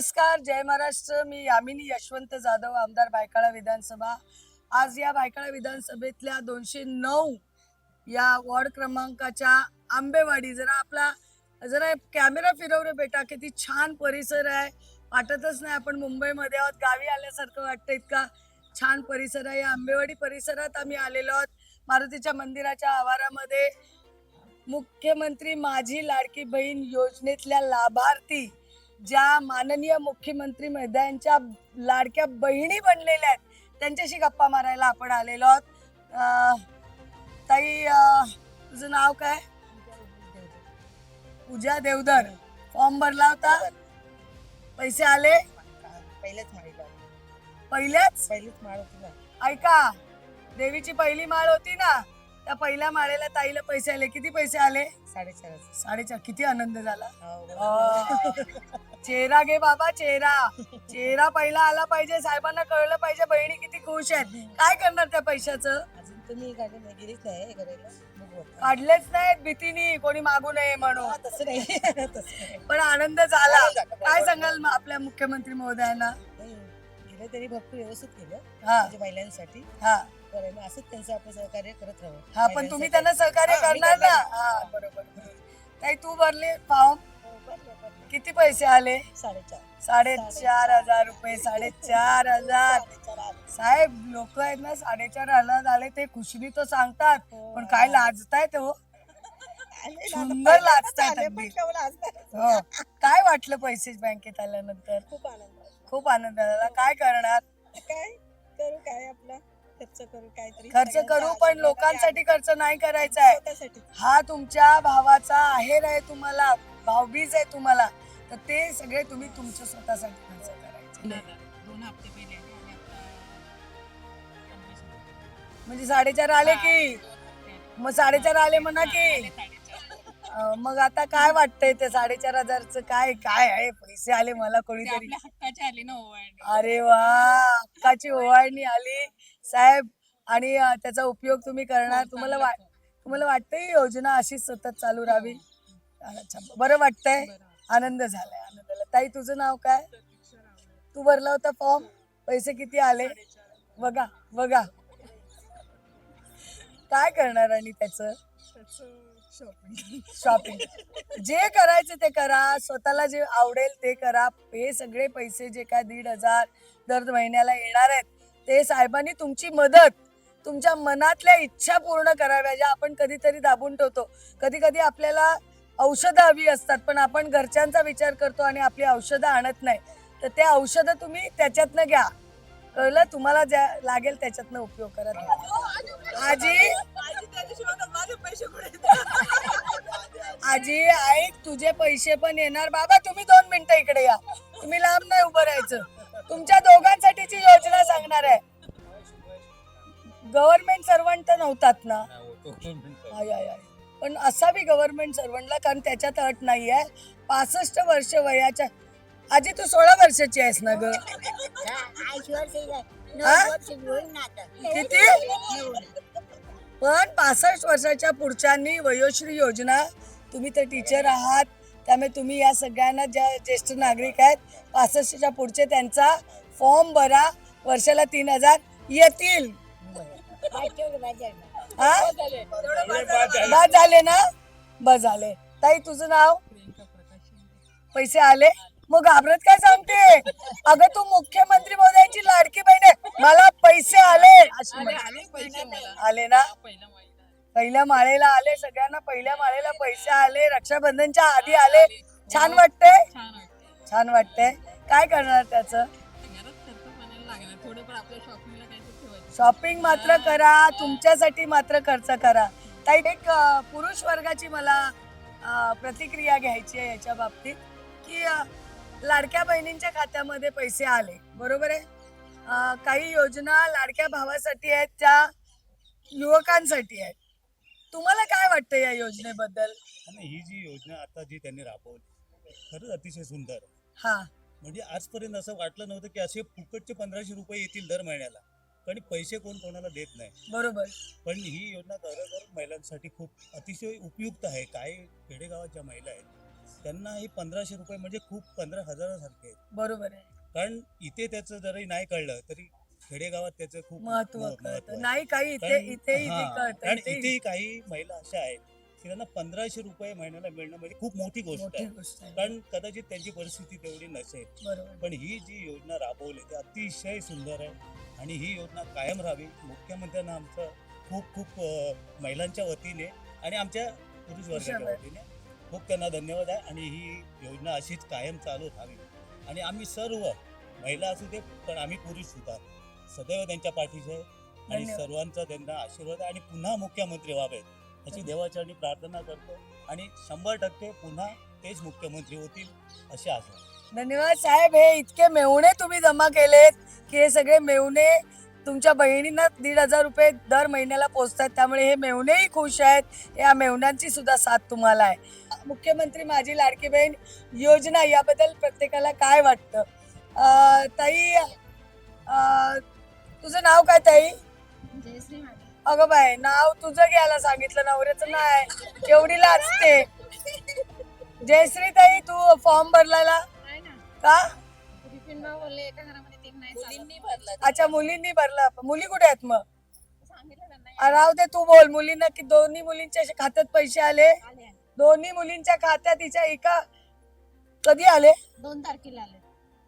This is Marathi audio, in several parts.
नमस्कार जय महाराष्ट्र. मी यामिनी यशवंत जाधव आमदार बायकाळा विधानसभा. आज या बायकाळा विधानसभेतल्या दोनशे नऊ या वॉर्ड क्रमांकाच्या आंबेवाडी जरा आपला जरा कॅमेरा फिरव रे बेटा किती छान परिसर आहे. वाटतच नाही आपण मुंबईमध्ये आहोत. गावी आल्यासारखं वाटतं इतका छान परिसर आहे. या आंबेवाडी परिसरात आम्ही आलेलो आहोत. मारुतीच्या मंदिराच्या आवारामध्ये मुख्यमंत्री माझी लाडकी बहीण योजनेतल्या लाभार्थी ज्या माननीय मुख्यमंत्री महोदयांच्या लाडक्या बहिणी बनलेल्या आहेत त्यांच्याशी गप्पा मारायला आपण आलेलो आहोत. ताई तुझं नाव काय? पूजा देवधर. फॉर्म भरला होता. पैसे आले? पहिलेच माळीला पहिल्याच पहिलीच माळ होती ना. ऐका देवीची पहिली माळ होती ना. त्या पहिल्या माळेला ताईला पैसे आले. किती पैसे आले? साडेचार साडेचार. किती आनंद झाला. हो, अं, चेहरा घे बाबा चेहरा. चेहरा पहिला आला पाहिजे साहेबांना कळलं पाहिजे बहिणी किती खुश आहेत. काय करणार त्या पैशाचं? अजून तुम्ही नाही गेलीच हे. काढलेच नाहीत भीतीनी कोणी मागू नये म्हणून. हा, तसं नाही. पण आनंद झाला. काय सांगाल मग आपल्या मुख्यमंत्री महोदयांना? गेलं तरी भरपूर व्यवस्थित केलं. हा. म्हणजे महिलांसाठी. हा. करायला असंच त्यांचं आपण सहकार्य करत राहू हा पण तुम्ही. त्यांना सहकार्य हा, मी करणार ना करणार. हा बरोबर ताई तू भरले फॉर्म हो, बरं, बरं. किती पैसे आले साडेचार साडेचार हजार रुपये साडेचार हजार साडेचार आले. साहेब लोक आहेत ना साडेचार हजार झाले ते खुशनी तो सांगतात हो. पण काय लाजतायत हो आले ना, आता सुंदर लाजतायत आले, अगदी. केवढं असणार? हो काय वाटलं पैसे बँकेत आल्यानंतर खूप आनंद. खूप आनंद झाला काय करणार काय करू काय आपला खर्च करू काहीतरी खर्च करू पण लोकांसाठी. खर्च नाही करायचा आहे. स्वतःसाठी. हा तुमच्या भावाचा आहेर आहे तुम्हाला भावबीज आहे तुम्हाला. तर ते सगळे तुम्ही तुमच्या स्वतःसाठी खर्च करायचे. दोन हप्ते पहिले आणि आता पंचवीस म्हणजे साडेचार आले की. मग साडेचार आले म्हणा की. अं, मग आता काय वाटतंय ते साडेचार हजारचं काय काय आहे? पैसे आले मला ते कोणीतरी. आपल्या हक्काचे आले ना ओवाळणी. अरे वा हक्काची ओवाळणी आली. साहेब आणि त्याचा उपयोग तुम्ही करणार. तुम्हाला वा तुम्हाला वाटतंय ही योजना अशीच सतत चालू राहावी? अच्छा बरं वाटतंय. आनंद झालाय आनंद झाला ताई तुझं नाव काय? तू भरला होता फॉर्म? पैसे किती आले? बघा बघा. काय करणार आणि त्याचं? शॉपिंग. जे करायचं ते करा. स्वतःला जे आवडेल ते करा. हे सगळे पैसे जे काय दीड हजार दर महिन्याला येणार आहेत ते साहेबांनी तुमची मदत तुमच्या मनातल्या इच्छा पूर्ण कराव्या ज्या आपण कधीतरी दाबून ठेवतो. कधी कधी आपल्याला औषधं हवी असतात पण आपण घरच्यांचा विचार करतो आणि आपली औषधं आणत नाही. तर ते औषधं तुम्ही त्याच्यातनं घ्या. कळलं? तुम्हाला ज्या लागेल त्याच्यातनं उपयोग करा. आजी. आजी ऐक तुझे पैसे पण येणार. बाबा तुम्ही दोन मिनिटं इकडे या. तुम्ही लांब नाही उभं राहायचं. तुमच्या दोघांसाठीची योजना सांगणार आहे. गव्हर्नमेंट सर्वंट तर नव्हतात ना. I I I. पण असावी गव्हर्नमेंट सर्वंटला कारण त्याच्यात अट नाही आहे पासष्ट वर्ष वयाच्या आजी तू सोळा वर्षाची आहेस ना ग? हा? किती? पण पासष्ट वर्षाच्या पुढच्यांनी वयोश्री योजना तुम्ही तर टीचर आहात. त्यामुळे तुम्ही या सगळ्यांना ज्या ज्येष्ठ नागरिक आहेत पासष्टच्या पुढचे त्यांचा फॉर्म भरा. वर्षाला तीन हजार येतील. हा? बस झाले ना? बस झाले. ताई तुझं नाव? पैसे आले. मग घाबरत काय सांगते? अगं तू मुख्यमंत्री मोदयांची लाडकी बहीण आहे. मला पैसे आले. आले पैसे आले ना? पहिल्या माळेला आले सगळ्यांना. पहिल्या माळेला पैसे आले. रक्षाबंधनच्या आधी आले. छान वाटतंय? छान वाटते छान वाटतंय. काय करणार त्याचं? लागणार थोडेफार आपल्या शॉपिंगला काहीतरी ठेवायचं. शॉपिंग मात्र करा तुमच्यासाठी मात्र खर्च करा. ताई एक अं, पुरुष वर्गाची मला अं, प्रतिक्रिया घ्यायची आहे याच्या बाबतीत की अं, लाडक्या बहिणींच्या खात्यामध्ये पैसे आले बरोबर आहे? अं, काही योजना लाडक्या भावासाठी आहेत त्या युवकांसाठी आहेत. तुम्हाला काय वाटतं या योजनेबद्दल? आणि ही जी योजना आता जी त्यांनी राबवली खरंच अतिशय सुंदर आहे. हा. म्हणजे आजपर्यंत असं वाटलं नव्हतं की असे फुकटचे पंधराशे रुपये येतील दर महिन्याला. कारण पैसे कोण कोणाला देत नाही. बरोबर. पण ही योजना खरोखर महिलांसाठी खूप अतिशय उपयुक्त आहे. काय खेडेगावात ज्या महिला आहेत त्यांना हे पंधराशे रुपये म्हणजे खूप पंधरा हजारासारखे आहेत. बरोबर आहे. कारण इथे त्याचं जरी नाही कळलं तरी खेडेगावात त्याचं खूप महत्त्व. नाही काही इथे काही महिला अशा आहेत की त्यांना पंधराशे रुपये महिन्याला मिळणं म्हणजे खूप मोठी गोष्ट मोठी आहे. गोष्ट आहे. कारण कदाचित त्यांची परिस्थिती तेवढी नसेल. बरोबर. पण ही जी योजना राबवली ती अतिशय सुंदर आहे आणि ही योजना कायम राहावी. मुख्यमंत्र्यांना आमचं खूप खूप अं, महिलांच्या वतीने आणि आमच्या पुरुष वर्गाच्या पुरुषांवर. वतीने खूप त्यांना धन्यवाद आहे आणि ही योजना अशीच कायम चालू राहावी. आणि आम्ही सर्व महिला असू दे पण आम्ही पुरुष सुद्धा. सदैव त्यांच्या पाठीचे आहे आणि धन्यवाद. सर्वांचा त्यांना आशीर्वाद आहे आणि पुन्हा मुख्यमंत्री व्हावेत. याची देवाचरणी प्रार्थना करतो आणि शंभर टक्के पुन्हा तेच मुख्यमंत्री होतील अशी आशा. धन्यवाद साहेब. हे इतके मेवणे तुम्ही जमा केलेत की हे सगळे मेवणे तुमच्या बहिणींना दीड हजार रुपये दर महिन्याला पोचतात. त्यामुळे हे मेवणेही खुश आहेत. या मेवण्यांची सुद्धा साथ तुम्हाला आहे. मुख्यमंत्री माझी लाडकी बहीण योजना याबद्दल प्रत्येकाला काय वाटतं? ताई अं, तुझं नाव काय ताई? जयश्री अगं बाय नाव तुझं घ्यायला सांगितलं नवऱ्याचं नाही. केवढी लाजते. जयश्री ताई तू फॉर्म भरलाला नाही ना. का? भरला अच्छा मुलींनी भरला. मुली कुठे आहेत मग? राहू दे तू बोल. मुलींना की दोन्ही मुलींच्या खात्यात पैसे आले. दोन्ही मुलींच्या खात्यात तिच्या एका कधी आले? दोन तारखेला आले.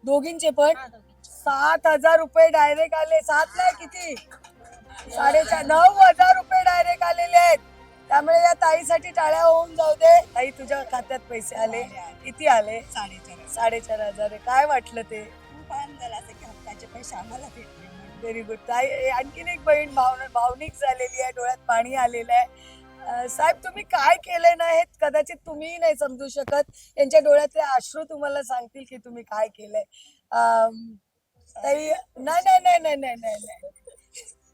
दोघींचे पण? सात हजार रुपये डायरेक्ट आले. सात नाही किती? साडेचार नऊ हजार रुपये डायरेक्ट आलेले आहेत. त्यामुळे या ताईसाठी टाळ्या होऊन जाऊ दे. ताई तुझ्या खात्यात पैसे आले. किती आले? साडेचार साडेचार हजार आहे. काय वाटलं ते? खूप आनंद झाला असं की हप्त्याचे पैसे आम्हाला भेटले. व्हेरी गुड ताई ए, आणखीन एक बहीण भावना भावनिक झालेली आहे. डोळ्यात पाणी आलेलं आहे. अं, साहेब तुम्ही काय केलंय ना हे? कदाचित तुम्हीही नाही समजू शकत. यांच्या डोळ्यातले अश्रू तुम्हाला सांगतील की तुम्ही काय केलंय. अं, ताई नाही नाही नाही नाही नाही नाही नाही.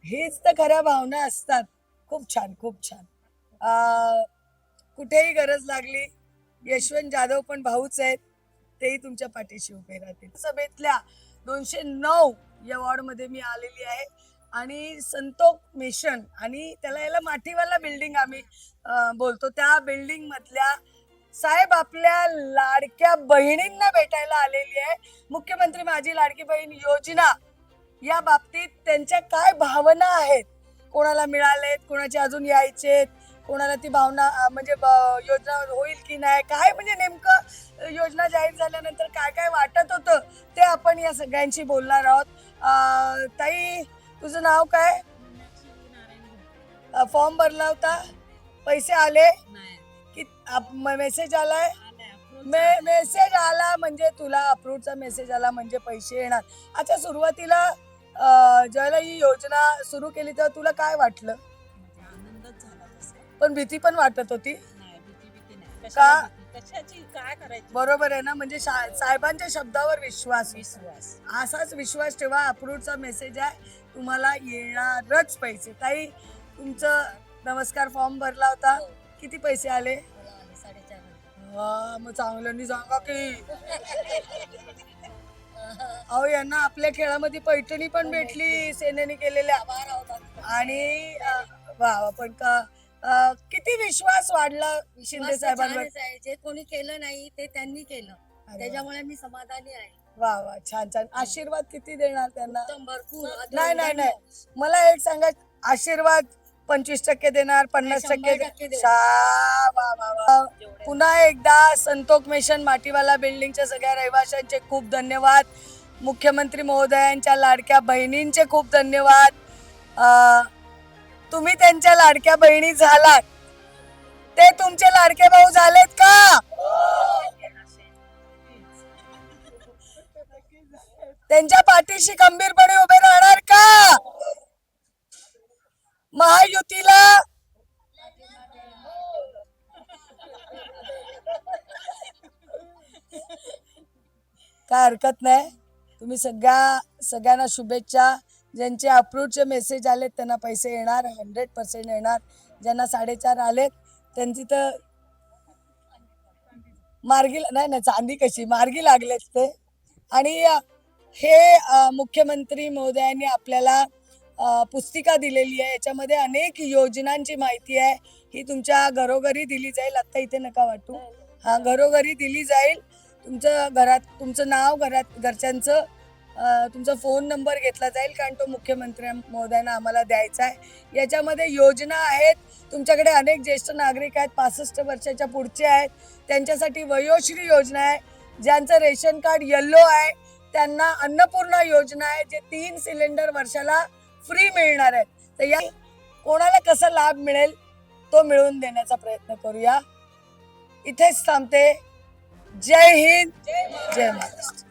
हेच तर खऱ्या भावना असतात. खूप छान खूप छान. कुठेही गरज लागली यशवंत जाधव पण भाऊच आहेत तेही तुमच्या पाठीशी उभे राहतील. सभेतल्या दोनशे नऊ या वॉर्डमध्ये मी आलेली आहे आणि संतोक मिशन आणि त्याला याला माठीवाला बिल्डिंग आम्ही बोलतो. त्या बिल्डिंग मधल्या साहेब आपल्या लाडक्या बहिणींना भेटायला आलेली आहे. मुख्यमंत्री माझी लाडकी बहीण योजना या बाबतीत त्यांच्या काय भावना आहेत? कोणाला मिळालेत? कोणाचे अजून यायचेत कोणाला ती भावना म्हणजे ब- योजना होईल की नाही? काय म्हणजे नेमकं योजना जाहीर झाल्यानंतर काय काय वाटत होतं? ते आपण या सगळ्यांशी बोलणार आहोत. ताई तुझं नाव काय? फॉर्म भरला होता पैसे आले? की मेसेज आलाय? मे मेसेज आला म्हणजे तुला अप्रूव्हचा मेसेज आला म्हणजे पैसे येणार. अच्छा सुरुवातीला ज्यावेळेला ही योजना सुरू केली तेव्हा तुला काय वाटलं? म्हणजे आनंदच झाला तसं. पण भीती पण वाटत होती? नाही भीती भीती नाही. का? कशाला भीती? कशाची? काय करायची? बरोबर आहे ना? म्हणजे शा- साहेबांच्या शब्दावर विश्वास. विश्वास. असाच विश्वास ठेवा अप्रूव्हचा मेसेज आहे. तुम्हाला येणारच पैसे. ताई तुमचं नमस्कार फॉर्म भरला होता. किती पैसे आले? वा, मग चांगल्यानी सांगा की. अहो यांना आपल्या खेळामध्ये पैठणी पण भेटली सेनेने केलेल्या. आणि अं, वा वा, पण का अं, किती विश्वास वाढला शिंदे साहेबांवर? जे कोणी केलं नाही ते त्यांनी केलं. अरे वा. त्याच्यामुळे मी समाधानी आहे. वा वा छान छान. आशीर्वाद किती देणार त्यांना? उत्तम भरपूर नाही नाही नाही. मला एक सांगा आशीर्वाद पंचवीस टक्के देणार पन्नास टक्के. पुन्हा एकदा संतोक मिशन माटीवाला बिल्डिंगच्या सगळ्या रहिवाशांचे खूप धन्यवाद. मुख्यमंत्री महोदयांच्या लाडक्या बहिणींचे खूप धन्यवाद. तुम्ही त्यांच्या लाडक्या बहिणी झालात. ते तुमचे लाडके भाऊ झालेत का? त्यांच्या पाठीशी खंबीरपणे उभे राहणार का? महायुतीला काय हरकत नाही. तुम्ही सगळ्या सगळ्यांना शुभेच्छा. ज्यांचे अप्रूव्हचे मेसेज आलेत त्यांना पैसे येणार हंड्रेड पर्सेंट येणार. ज्यांना साडेचार आलेत त्यांची तर मार्गी नाही नाही चांदी कशी? मार्गी लागलेत ते. आणि हे मुख्यमंत्री महोदयांनी आपल्याला पुस्तिका दिलेली आहे. याच्यामध्ये अनेक योजनांची माहिती आहे. ही तुमच्या घरोघरी दिली जाईल. आत्ता इथे नका वाटू. हा घरोघरी दिली जाईल. तुमचं घरात तुमचं नाव घरात घरच्यांचं तुमचा फोन नंबर घेतला जाईल. कारण तो मुख्यमंत्री महोदयांना आम्हाला द्यायचा आहे. याच्यामध्ये योजना आहेत. तुमच्याकडे अनेक ज्येष्ठ नागरिक आहेत. पासष्ट वर्षाच्या पुढचे आहेत. त्यांच्यासाठी वयोश्री योजना आहे. ज्यांचं रेशन कार्ड येल्लो आहे. त्यांना अन्नपूर्णा योजना आहे. जे तीन सिलेंडर वर्षाला फ्री मिळणार आहेत. तर या कोणाला कसा लाभ मिळेल तो मिळवून देण्याचा प्रयत्न करूया. इथेच थांबते. जय हिंद. जय महाराष्ट्र.